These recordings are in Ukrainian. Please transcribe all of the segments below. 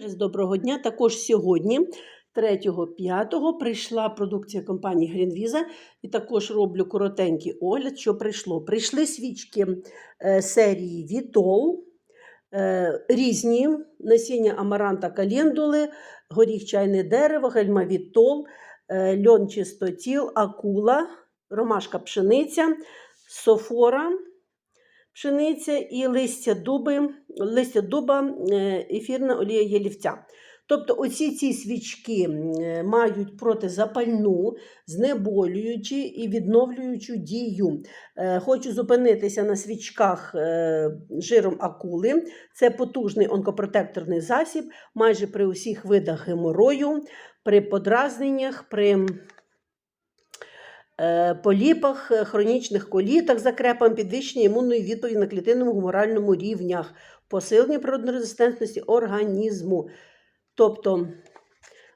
Через доброго дня. Також сьогодні, 3.5, прийшла продукція компанії Greenvisa і також роблю коротенький огляд, що прийшло. Прийшли свічки е, серії Вітол, е, різні насіння амаранта календули, горіх чайне дерево, гальма Вітол, е, льон чистотіл, акула, ромашка пшениця, софора пшениця і листя дуби, листя дуба, е, ефірна олія ялівця. Тобто оці ці свічки мають протизапальну, знеболюючу і відновлюючу дію. Е, Хочу зупинитися на свічках е, жиром акули. Це потужний онкопротекторний засіб майже при усіх видах геморою, при подразненнях, при поліпах, е, хронічних колітах, закрепам, підвищення імунної відповіді на клітинному гуморальному рівнях, посилення природнорезистентності організму. Тобто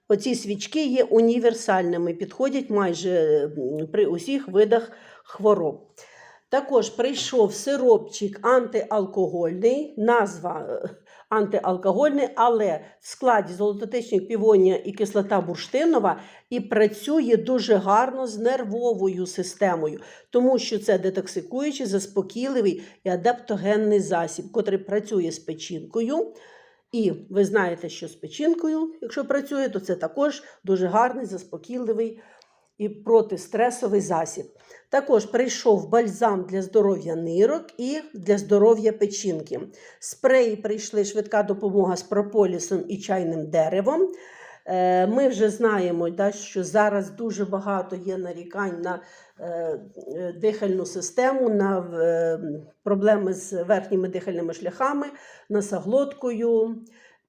оці свічки є універсальними, підходять майже при усіх видах хвороб. Також прийшов сиропчик антиалкогольний, назва е, антиалкогольний, але в складі золототичних півонія і кислота бурштинова і працює дуже гарно з нервовою системою, тому що це детоксикуючий, заспокійливий і адаптогенний засіб, котрий працює з печінкою. І ви знаєте, що з печінкою, якщо працює, то це також дуже гарний, заспокійливий і протистресовий засіб. Також прийшов бальзам для здоров'я нирок і для здоров'я печінки. Спреї прийшли швидка допомога з прополісом і чайним деревом. Е, Ми вже знаємо, що зараз дуже багато є нарікань на е, дихальну систему, на е, проблеми з верхніми дихальними шляхами, носоглоткою,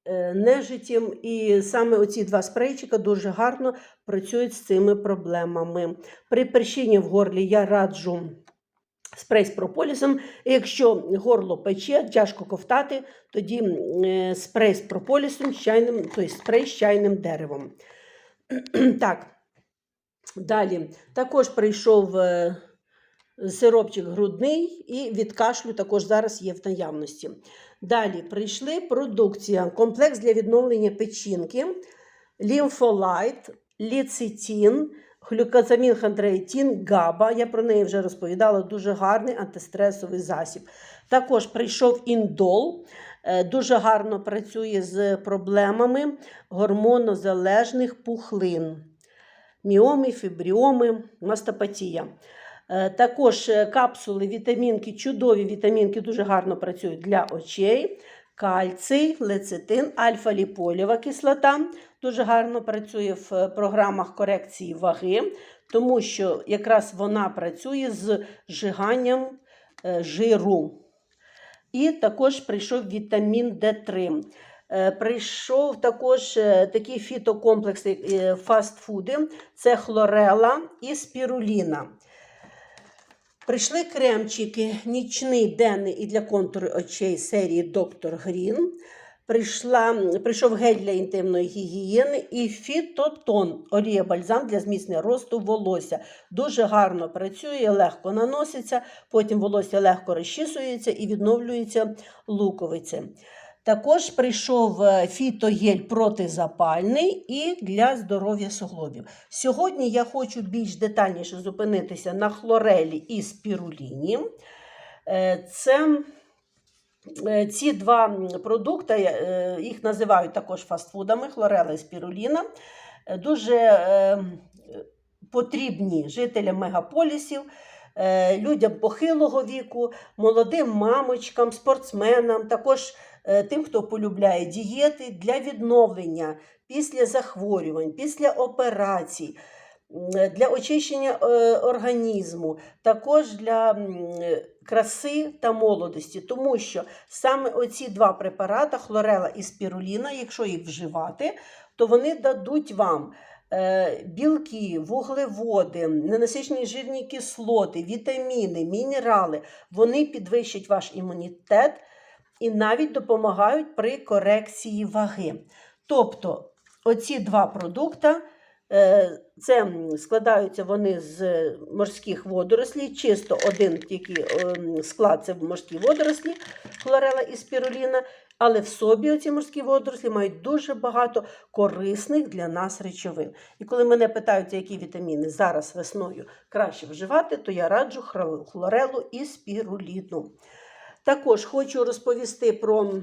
е, нежиттям. І саме оці два спрейчика дуже гарно працюють з цими проблемами. При першінні в горлі я раджу спрей з прополісом. Якщо горло пече, тяжко ковтати, тоді е, спрей з прополісом, з чайним, тобто спрей з чайним деревом. так, далі. Також прийшов е, сиропчик грудний і від кашлю також зараз є в наявності. Далі прийшли продукція, комплекс для відновлення печінки, лімфолайт, ліцитін, глюкозамін хандреїтін, габа. Я про неї вже розповідала, дуже гарний антистресовий засіб. Також прийшов індол, е, дуже гарно працює з проблемами гормонозалежних пухлин, міоми, фібріоми, мастопатія. Е, Також е, капсули, вітамінки, чудові вітамінки дуже гарно працюють для очей. Кальцій, лецитин, альфа-ліполєва кислота дуже гарно працює в е, програмах корекції ваги, тому що якраз вона працює з зжиганням жиру. І також прийшов вітамін Д3. Е, Прийшов також такі фітокомплекси фастфуди: це хлорела і спіруліна. Прийшли кремчики нічний, денний і для контуру очей серії Доктор Грін. Прийшла, прийшов гель для інтимної гігієни і фітотон, олія бальзам для зміцнення росту волосся. Дуже гарно працює, легко наноситься, потім волосся легко розчісується і відновлюється луковиці. Також прийшов е, фітогель протизапальний і для здоров'я суглобів. Сьогодні я хочу більш детальніше зупинитися на хлорелі і спіруліні. Е, Це е, ці два продукти, їх називають також фастфудами, хлорела і спіруліна. Дуже потрібні жителям мегаполісів, людям похилого віку, молодим мамочкам, спортсменам, також е, тим, хто полюбляє дієти для відновлення після захворювань, після операцій. Для очищення е, організму, також для краси та молодості, тому що саме оці два препарати, хлорела і спіруліна, якщо їх вживати, то вони дадуть вам е, білки, вуглеводи, ненасичені жирні кислоти, вітаміни, мінерали. Вони підвищать ваш імунітет і навіть допомагають при корекції ваги. Тобто, оці два продукти. Е, Це складаються вони з морських водорослів, чисто один тільки ем, склад це морські водорослі, хлорела і спіруліна. Але в собі оці морські водорослі мають дуже багато корисних для нас речовин. І коли мене питають, які вітаміни зараз весною краще вживати, то я раджу хлорелу і спіруліну. Також хочу розповісти про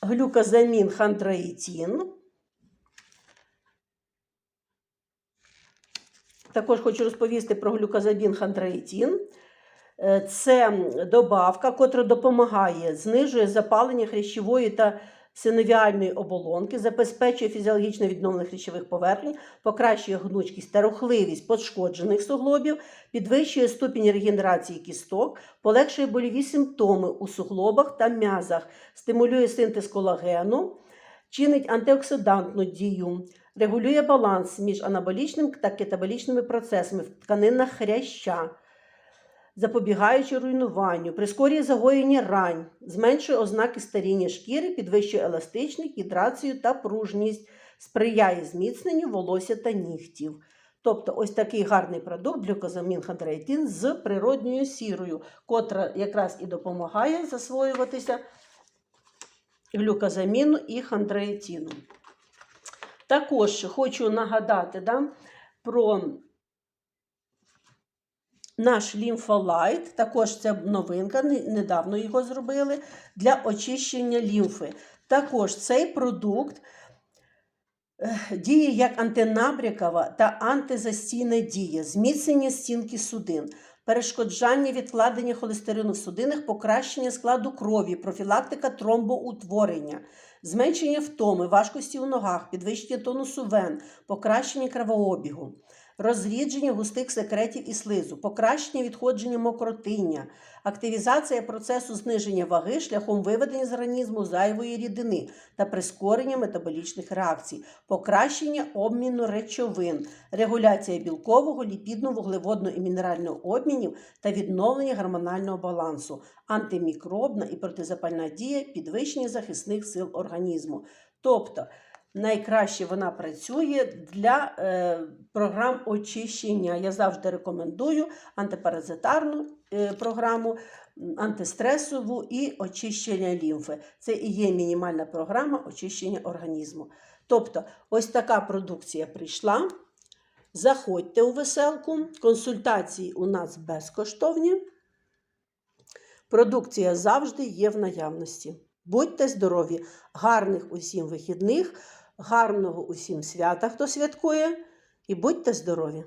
глюказамін хандраїтін. Також хочу розповісти про глюказамін хандраїтін. Е, Це добавка, котра допомагає, знижує запалення хрящової та синовіальної оболонки, забезпечує фізіологічне відновлення хрящових поверхень, покращує гнучкість та рухливість пошкоджених суглобів, підвищує ступінь регенерації кісток, полегшує больові симптоми у суглобах та м'язах, стимулює синтез колагену, чинить антиоксидантну дію, регулює баланс між анаболічним та кетаболічними процесами в тканинах хряща запобігаючи руйнуванню, прискорює загоєння рань, зменшує ознаки старіння шкіри, підвищує еластичність, гідрацію та пружність, сприяє зміцненню волосся та нігтів. Тобто ось такий гарний продукт глюкозамін хандраїтин з природньою сірою, котра якраз і допомагає засвоюватися глюкозаміну і хандраїтину. Також хочу нагадати да, про наш лімфолайт, також це новинка, недавно його зробили для очищення лімфи. Також цей продукт е, діє як антинабрякова та антизастійна дія, зміцнення стінки судин, перешкоджання відкладення холестерину в судинах, покращення складу крові, профілактика тромбоутворення, зменшення втоми, важкості у ногах, підвищення тонусу вен, покращення кровообігу розрідження густих секретів і слизу, покращення відходження мокротиння, активізація процесу зниження ваги шляхом виведення з організму зайвої рідини та прискорення метаболічних реакцій, покращення обміну речовин, регуляція білкового, ліпідного, вуглеводного і мінерального обмінів та відновлення гормонального балансу, антимікробна і протизапальна дія, підвищення захисних сил організму. Тобто найкраще вона працює для е, програм очищення. Я завжди рекомендую антипаразитарну е, програму, антистресову і очищення лімфи. Це і є мінімальна програма очищення організму. Тобто, ось така продукція прийшла. Заходьте у веселку, консультації у нас безкоштовні. Продукція завжди є в наявності. Будьте здорові, гарних усім вихідних, гарного усім свята, хто святкує, і будьте здорові!